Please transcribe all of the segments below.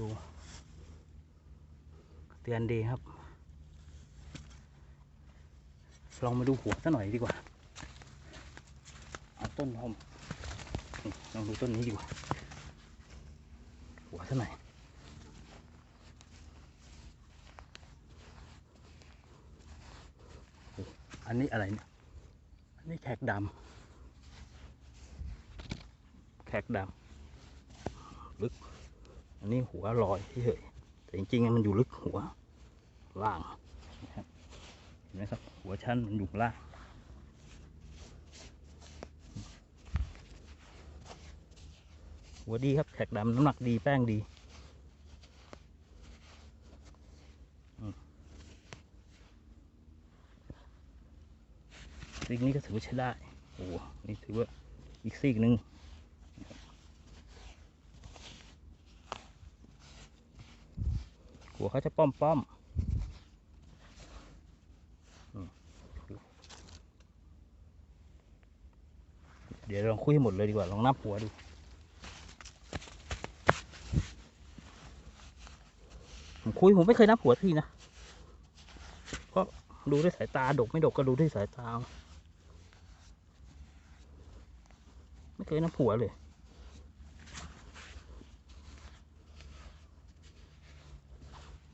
ดู เตือนดีครับ ลองมาดูหัวซะหน่อยดีกว่า เอาต้นหอมลองดูต้นนี้ดีกว่า หัวซะหน่อยอันนี้อะไรเนี่ย อันนี้แขกดำ แขกดำ ลึก อันนี้หัวลอยเฉยแต่จริงๆมันอยู่ลึกหัวล่างนะครับเห็นไหมครับ หัวชั้นมันอยู่ล่างหัวดีครับแขกดำน้ำหนักดีแป้งดีซีกนี้ก็ถือว่าใช้ได้ โอ้โหนี่ถือว่าอีกซีกหนึ่ง หัวเขาจะป้อมป้อมเดี๋ยวลองคุยให้หมดเลยดีกว่า ลองนับหัวดูผมคุยผมไม่เคยนับหัวทีนะเพราะดูด้วยสายตาดกไม่ดกก็ดูด้วยสายตา ไม่เคยนับหัวเลย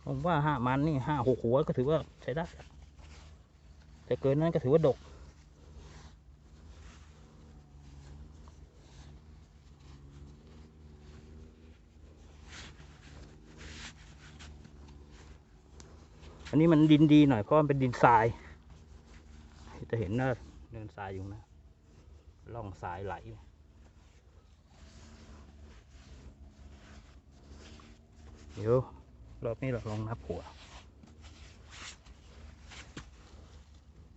ผมว่าห้ามันนี่ห้าหกหัวก็ถือว่าใช้ได้ แต่เกินนั้นก็ถือว่าดก อันนี้มันดินดีหน่อยเพราะมันเป็นดินทราย จะเห็นนะเนินทรายอยู่นะล่องทรายไหลเดี๋ยว รอบนี้เราลองนับหัว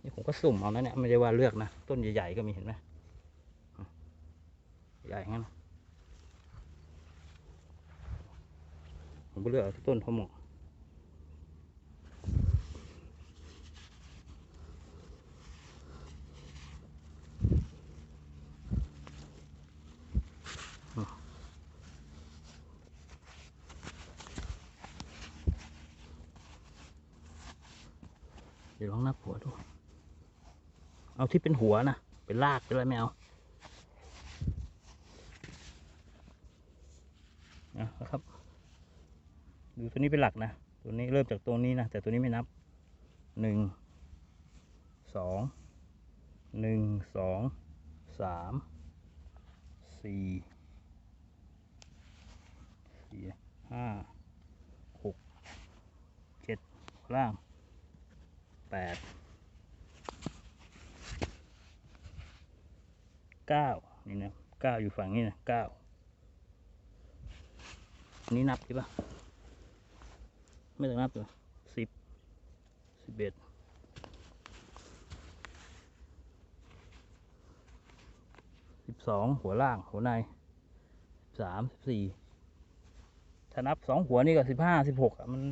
นี่ผมก็สุ่มเอานะเนี่ยไม่ได้ว่าเลือกนะ ต้นใหญ่ๆก็มีเห็นไหมใหญ่งั้น ผมก็เลือกที่ต้นพอเหมา ดี๋ยวลองนับหัวดู เอาที่เป็นหัวนะ เป็นรากเป็นอะไรไม่เอานะครับ ดูตัวนี้เป็นหลักนะ ตัวนี้เริ่มจากตัวนี้นะ แต่ตัวนี้ไม่นับหนึ่งสองหนึ่งสองสามสี่สี่ห้าหกเจ็ดล่าง แปดเก้านี่นะเก้าอยู่ฝั่งนี้นะเก้าอันนี้นับใช่ปะไม่ต้องนับเลยสิบสิบเอ็ดสิบสองหัวล่างหัวในสิบสามสิบสี่ถ้านับสองหัวนี่ก็สิบห้าสิบหกอะมัน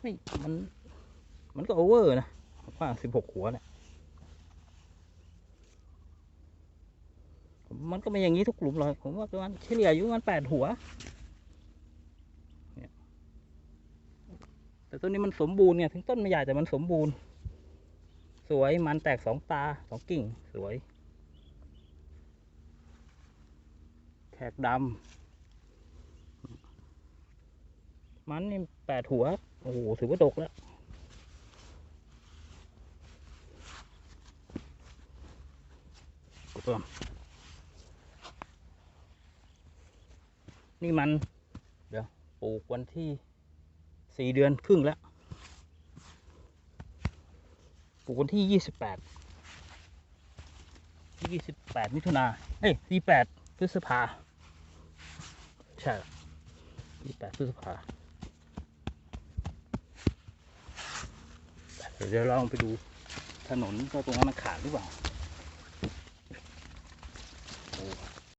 ไม่มัน มันก็โอเวอร์นะว่าสิบหกหัวเนี่ยมันก็ไม่อย่างนี้ทุกกลุ่มเลยผมว่าประมาณเฉลี่ยอยู่ประมาณแปดหัวแต่ต้นนี้มันสมบูรณ์เนี่ยถึงต้นไม่ใหญ่แต่มันสมบูรณ์ สวยมันแตกสองตาสองกิ่งสวยแขกดำมันนี่แปดหัว โอ้โหถือว่าดกแล้ว ต้นนี่มัน เดี๋ยวปลูกวันที่สี่เดือนครึ่งแล้ว ปลูกวันที่ยี่สิบแปดยี่สิบแปดมิถุนาเอ้ยยี่แปดพฤษภา ใช่ยี่แปดพฤษภา เดี๋ยวเราลองไปดูถนนว่าตรงนั้นมันขาดหรือเปล่า